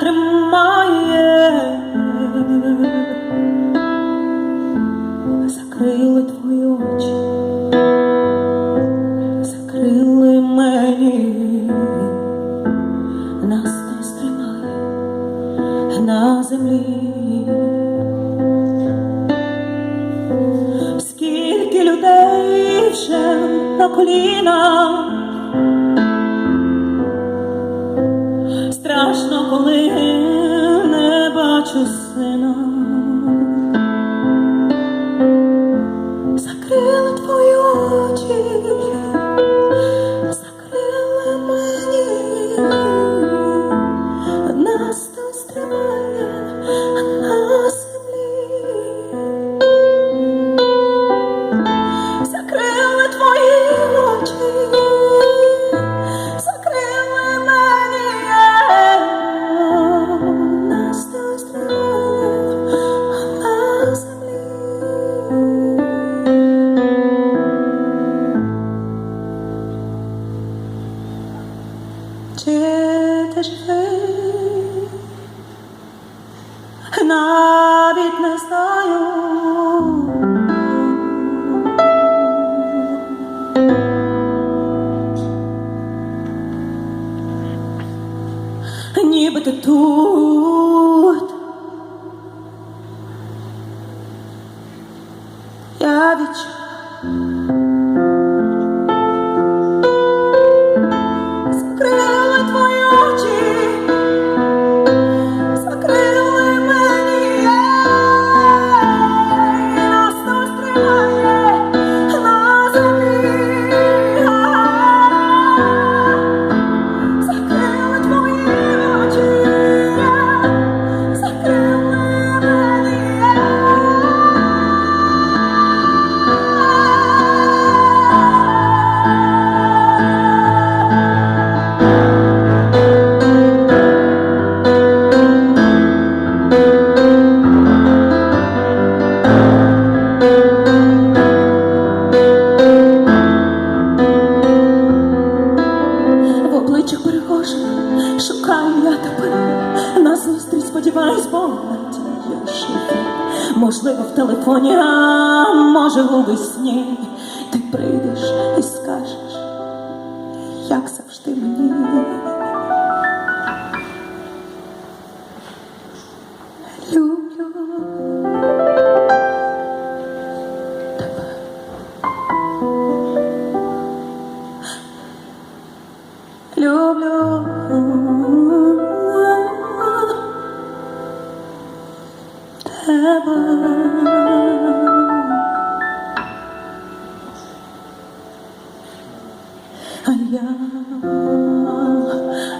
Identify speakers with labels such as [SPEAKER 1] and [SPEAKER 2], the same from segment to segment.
[SPEAKER 1] тримає, закрили твої очі, закрили мені, нас не стримає на землі. Скільки людей вже на колінах Страшно, коли не бачу сина. ти живий? Навіть не знаю. Ніби ти тут. Я відчув. Шукаю я тебе на зустріч сподіваюсь, бо надія живе. Можливо, в телефоні, а може у весні ти прийдеш і скажеш,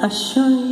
[SPEAKER 1] I show you.